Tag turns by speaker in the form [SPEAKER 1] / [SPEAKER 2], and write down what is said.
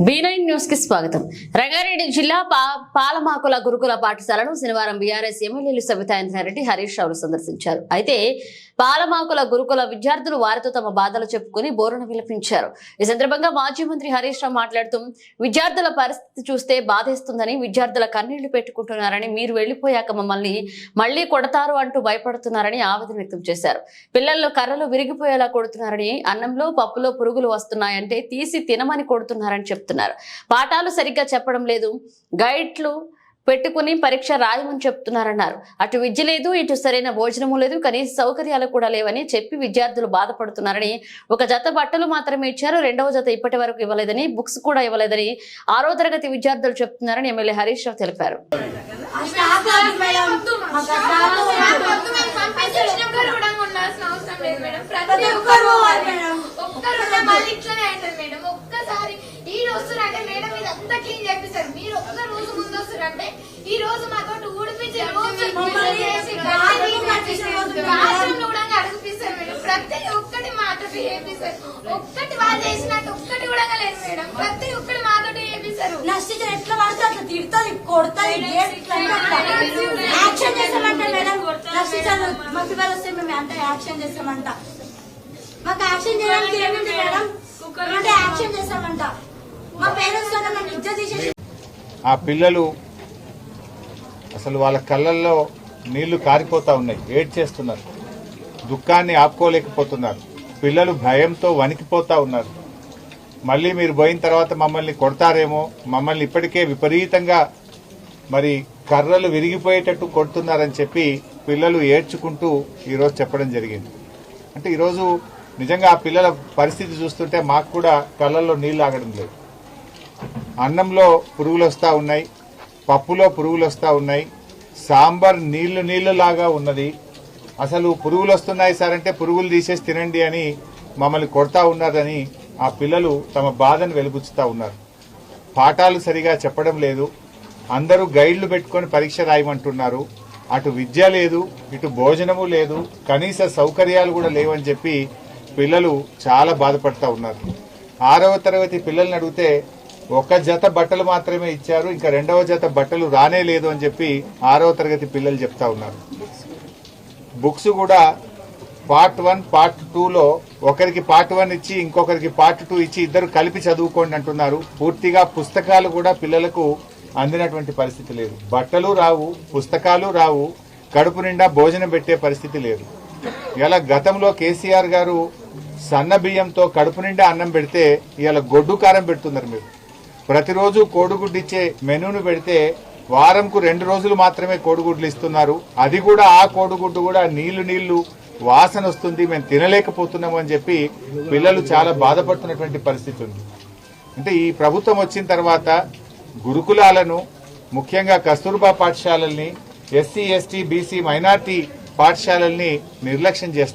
[SPEAKER 1] B9 న్యూస్కి స్వాగతం. రంగారెడ్డి జిల్లా పా- పాలమాకుల గురుకుల పాఠశాలను శనివారం బీఆర్ఎస్ ఎమ్మెల్యేలు సవితాయంద్రారెడ్డి హరీష్ రావులు సందర్శించారు. అయితే పాలమాకుల గురుకుల విద్యార్థులు వారితో తమ బాధలు చెప్పుకుని బోరును విలపించారు. ఈ సందర్భంగా మాజీ మంత్రి హరీష్ రావు మాట్లాడుతూ విద్యార్థుల పరిస్థితి చూస్తే బాధేస్తుందని విద్యార్థుల కన్నీళ్ళు పెట్టుకుంటున్నారని మీరు వెళ్ళిపోయాక మమ్మల్ని మళ్ళీ కొడతారు అంటూ భయపడుతున్నారని ఆవేదన వ్యక్తం చేశారు. పిల్లల్లో కర్రలు విరిగిపోయేలా కొడుతున్నారని అన్నంలో పప్పులో పురుగులు వస్తున్నాయంటే తీసి తినమని కొడుతున్నారని చెప్తున్నారు. పాఠాలు సరిగ్గా చెప్పడం లేదు. గైడ్లు పెట్టుకుని పరీక్ష రాయమని చెప్తున్నారన్నారు. అటు విద్య లేదు ఇటు సరైన భోజనము లేదు కనీస సౌకర్యాలు కూడా లేవని చెప్పి విద్యార్థులు బాధపడుతున్నారని ఒక జత బట్టలు మాత్రమే ఇచ్చారు రెండవ జత ఇప్పటి వరకు ఇవ్వలేదని బుక్స్ కూడా ఇవ్వలేదని ఆరో తరగతి విద్యార్థులు చెప్తున్నారని ఎమ్మెల్యే హరీష్ రావు తెలిపారు.
[SPEAKER 2] ప్రతి ఒక్కరు లేదు మేడం మాకు ఆ స్టాఫ్ లేదు.
[SPEAKER 3] వద్దు మేము పంపించేసినాం కూడా కూడా ఉండాల్సిన అవసరం లేదు మేడం ప్రతి
[SPEAKER 2] ప్రతి ఒక్కరు పోవాలి మేడం.
[SPEAKER 3] ఒక్కరు ఉంటే మళ్ళీ ఇట్లనే అవుతుంది మేడం ఒక్కసారి ఈ రోజు అంటే మేడం ఇది అంతా క్లీన్ చేపిస్తారు మీరు ఒక్క రోజు ముందు వస్తారంటే ఈ రోజు మాతో ఊడిపించి రోజు
[SPEAKER 2] మమ్మల్ని
[SPEAKER 3] చేసి
[SPEAKER 2] బాత్రూమ్ కట్టించే రోజు మేడం.
[SPEAKER 3] బాత్రూమ్ కూడా అడిగిపిస్తారు మేడం ప్రతి ఒక్కటి వాళ్ళు చేసినట్టు ఒక్కటి కూడా లేదు మేడం. ప్రతి ఒక్కటి మాతో చేపిస్తారు.
[SPEAKER 2] ఎట్లా పడితే అట్లా తిడుతుంది కొడుతుంది. యాక్షన్ చేస్తామంట మేడం. మా వస్తే మేము అంటే యాక్షన్ చేస్తామంట? మాకు యాక్షన్ చేయడానికి ఏముంది మేడం? అంటే యాక్షన్ చేస్తామంట. మా పేరెంట్స్ కన్నా మేము తీసేసి
[SPEAKER 4] ఆ పిల్లలు అసలు వాళ్ళ కళ్ళల్లో నీళ్ళు కారిపోతా ఉన్నాయి. ఏడ్ చేస్తున్నారు దుఃఖాన్ని ఆపుకోలేకపోతున్నారు. పిల్లలు భయంతో వణికిపోతా ఉన్నారు. మళ్ళీ మీరు పోయిన తర్వాత మమ్మల్ని కొడతారేమో మమ్మల్ని ఇప్పటికే విపరీతంగా మరి కర్రలు విరిగిపోయేటట్టు కొడుతున్నారని చెప్పి పిల్లలు ఏడ్చుకుంటూ ఈరోజు చెప్పడం జరిగింది. అంటే ఈరోజు నిజంగా ఆ పిల్లల పరిస్థితి చూస్తుంటే మాకు కూడా కళ్ళల్లో నీళ్ళు ఆగడం లేదు. అన్నంలో పురుగులు వస్తూ ఉన్నాయి పప్పులో పురుగులు వస్తూ ఉన్నాయి సాంబార్ నీళ్ళు నీళ్ళులాగా ఉన్నది అసలు పురుగులు వస్తున్నాయి సార్ అంటే పురుగులు తీసేసి తినండి అని మమ్మల్ని కొడతా ఉన్నారని ఆ పిల్లలు తమ బాధను వెలుబుచ్చుతా ఉన్నారు. పాఠాలు సరిగా చెప్పడం లేదు. అందరూ గైడ్లు పెట్టుకొని పరీక్ష రాయమంటున్నారు. అటు విద్య లేదు ఇటు భోజనము లేదు కనీస సౌకర్యాలు కూడా లేవని చెప్పి పిల్లలు చాలా బాధపడతా ఉన్నారు. ఆరవ తరగతి పిల్లల్ని అడిగితే ఒక జత బట్టలు మాత్రమే ఇచ్చారు ఇంకా రెండవ జత బట్టలు రానే లేదు అని చెప్పి ఆరవ తరగతి పిల్లలు చెప్తా ఉన్నారు. బుక్స్ కూడా పార్ట్ వన్ పార్ట్ టూలో ఒకరికి పార్ట్ వన్ ఇచ్చి ఇంకొకరికి పార్ట్ టూ ఇచ్చి ఇద్దరు కలిపి చదువుకోండి అంటున్నారు. పూర్తిగా పుస్తకాలు కూడా పిల్లలకు అందినటువంటి పరిస్థితి లేదు. బట్టలు రావు పుస్తకాలు రావు కడుపు నిండా భోజనం పెట్టే పరిస్థితి లేదు. ఇలా గతంలో కేసీఆర్ గారు సన్న బియ్యంతో కడుపు నిండా అన్నం పెడితే ఇలా గొడ్డు కారం పెడుతున్నారు మీరు. ప్రతిరోజు కోడిగుడ్డు ఇచ్చే మెనూను పెడితే వారంకు రెండు రోజులు మాత్రమే కోడిగుడ్లు ఇస్తున్నారు. అది కూడా ఆ కోడిగుడ్డు కూడా నీళ్ళు నీళ్ళు వాసన వస్తుంది మేము తినలేకపోతున్నాము అని చెప్పి పిల్లలు చాలా బాధపడుతున్నటువంటి పరిస్థితి ఉంది. అంటే ఈ ప్రభుత్వం వచ్చిన తర్వాత గురుకులాలను ముఖ్యంగా కస్తూర్బా పాఠశాలల్ని ఎస్సీ ఎస్టీ బీసీ మైనార్టీ పాఠశాలల్ని నిర్లక్ష్యం చేస్తారు